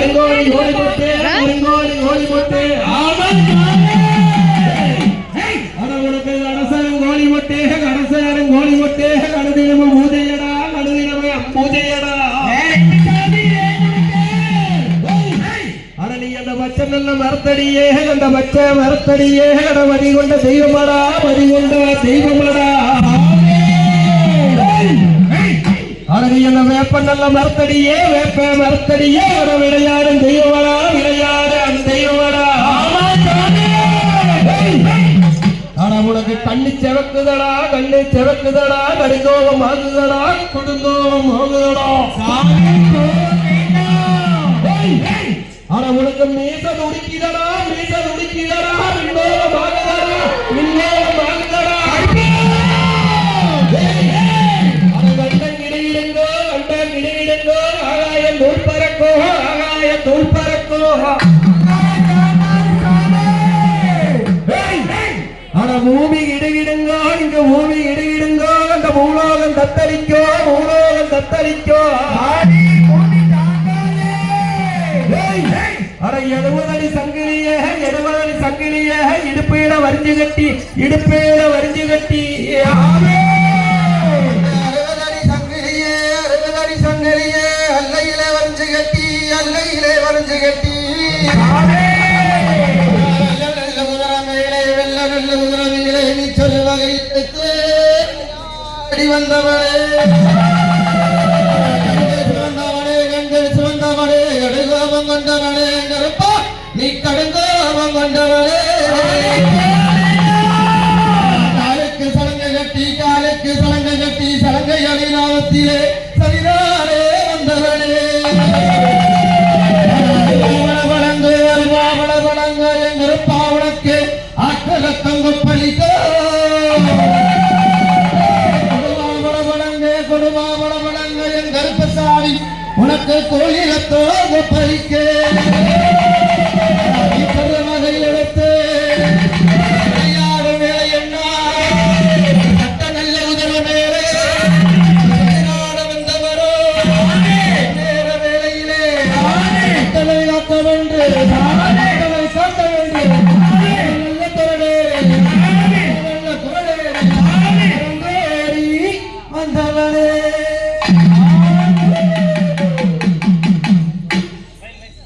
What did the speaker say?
கருங்கோழி கோழி முட்டை அட உனக்கு அரசரும் கோழி முட்டை அரசரும் கோழி முட்டை கடுதினமும் பூஜையடா கடுதினமும் பூஜையடா. நல்ல மரத்தடியே அந்த பச்சை மரத்தடியே. அட மதி கொண்ட தெய்வமடா மதி கொண்ட தெய்வமடா. அந்த வேப்ப நல்ல மரத்தடியே வேப்ப மரத்தடியே அட விளையாடும் தெய்வமடா விளையாடும் தெய்வமடா. ஆனா உனக்கு கண்ணு செவக்குதடா கண்ணு செவக்குதடா கடுங்கோபம் ஆகுதடா கொடுங்கோபம் ஆகுதடா. ஆனா உனக்கு மீச துடிக்குதடா மீச துடிக்குதடா விண்ணோகம் ஆகுதடா. விண்ணோகம் ஆகாயம் தூள் பறக்கோ ஆகாயம் தூள் பறக்கோ ஆனா பூமி இடுகிடுங்கோ இங்க பூமி இடுகிடுங்கோ அந்த பூலோகம் தத்தளிக்கோ பூலோகம் தத்தளிக்கோ அட எழுபதடி சங்கிலிய எழுபதடி சங்கிலிய இடுப்பீட வரிஞ்சு கட்டி இடுப்பீட வரிஞ்சு கட்டி ஆமே அடி வந்தவளே சிவந்தவனே கண்கள் சிவந்தவனே கடுகோபம் கொண்டவனே. கருப்பா நீ கடுங்கோபம் கொண்டவனே. காலுக்கு சலங்கை கட்டி காலுக்கு சலங்கை கட்டி சலங்கை அணிநாமத்திலே உனக்கு கோயிலத்தோடு பறிக்கு மகை எடுத்து வந்தவரே.